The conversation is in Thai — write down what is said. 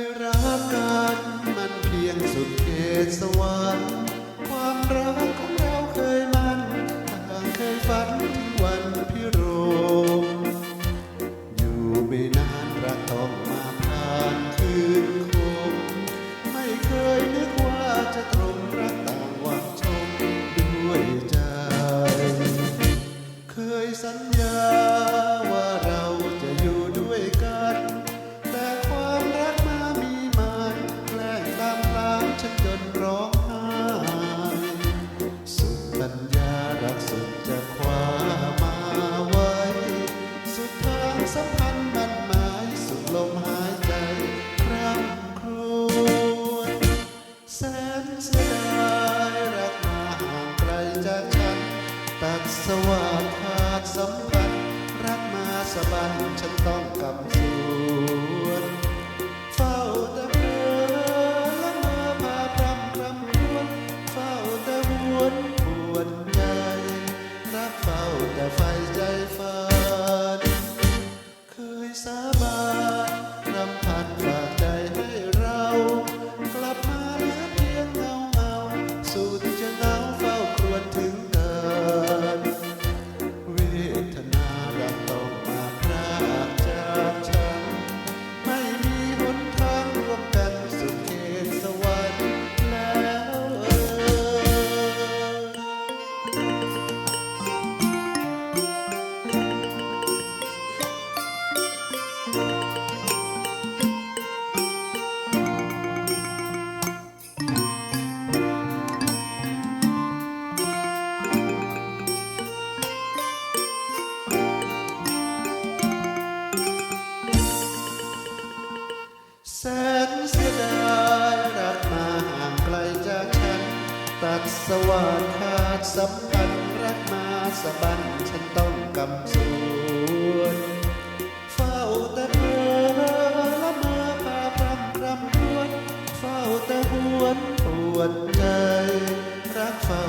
ยรักกันมันเพียงสุดเขตสวรรค์ความรักของเราเคยมันต่างเคยฝันถึงวันพิโรมอยู่ไม่นานรักต้องมาผ่านคืนคมไม่เคยนึกว่าจะตรงรักต่างหวังชมด้วยใจ เคยสัญญา ญารักสุดจะคว้ามาไว้ สุดทางสัมพันธ์มันหมายสุดลมหายใจคร่ำครวญแสนเสียดายรักมาห่างไกลจากฉัน ตัดสว่างขาดสัมพันธ์รักมาสะบันฉันต้องกำส สว่างขาดสัมพันธ์รักมาสะบันฉันต้องกำสวน เฝ้าแต่เพ้อละเมอพาพรำพรำรวน เฝ้าแต่หวนปวดใจรักเฝ้า